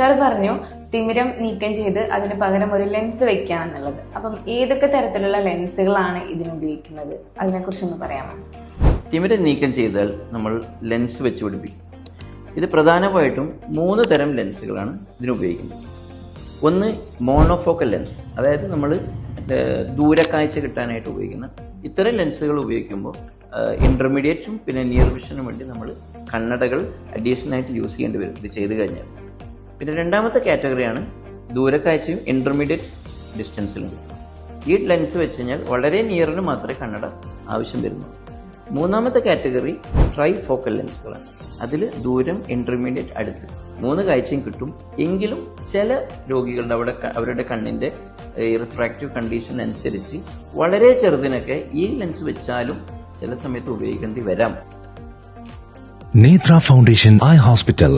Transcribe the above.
Sir പറഞ്ഞു തിമിരം നീക്കം ചെയ്ത് അതിന് പകരം ഒരു ലെൻസ് വെക്കണം എന്നുള്ളത് അപ്പം ഏതൊക്കെ തരത്തിലുള്ള ലെൻസുകളാണ് ഇതിന് ഉപയോഗിക്കുന്നത്? അതിനെക്കുറിച്ചൊന്ന് പറയാമോ? തിമിരം നീക്കം ചെയ്താൽ നമ്മൾ ലെൻസ് വെച്ച് പിടിപ്പിക്കും. ഇത് പ്രധാനമായിട്ടും മൂന്ന് തരം ലെൻസുകളാണ് ഇതിന് ഉപയോഗിക്കുന്നത്. ഒന്ന് മോണോഫോക്കൽ ലെൻസ് അതായത് നമ്മൾ ദൂരക്കാഴ്ച കിട്ടാനായിട്ട് ഉപയോഗിക്കുന്ന ഇത്തരം ലെൻസുകൾ ഉപയോഗിക്കുമ്പോൾ ഇന്റർമീഡിയറ്റും പിന്നെ നിയർ വിഷനും വേണ്ടി നമ്മൾ കണ്ണടകൾ അഡീഷണൽ ആയിട്ട് യൂസ് ചെയ്യേണ്ടി വരും. ഇത് ചെയ്തു കഴിഞ്ഞാൽ. പിന്നെ രണ്ടാമത്തെ കാറ്റഗറിയാണ് ദൂരക്കാഴ്ചയും ഇന്റർമീഡിയറ്റ് ഡിസ്റ്റൻസിലും ഈ ലെൻസ് വെച്ച് കഴിഞ്ഞാൽ വളരെ നിയറിന് മാത്രമേ കണ്ണട ആവശ്യം വരുന്നു. മൂന്നാമത്തെ കാറ്റഗറി ട്രൈ ഫോക്കൽ ലെൻസുകളാണ് അതിൽ ദൂരം ഇന്റർമീഡിയറ്റ് അടുത്ത്. മൂന്ന് കാഴ്ചയും കിട്ടും. എങ്കിലും ചില രോഗികളുടെ അവിടെ അവരുടെ കണ്ണിന്റെ റിഫ്രാക്റ്റീവ് കണ്ടീഷൻ അനുസരിച്ച് വളരെ ചെറുതിനൊക്കെ ഈ ലെൻസ് വെച്ചാലും ചില സമയത്ത് ഉപയോഗിക്കേണ്ടി വരാം. നേത്ര ഫൗണ്ടേഷൻ ഐ ഹോസ്പിറ്റൽ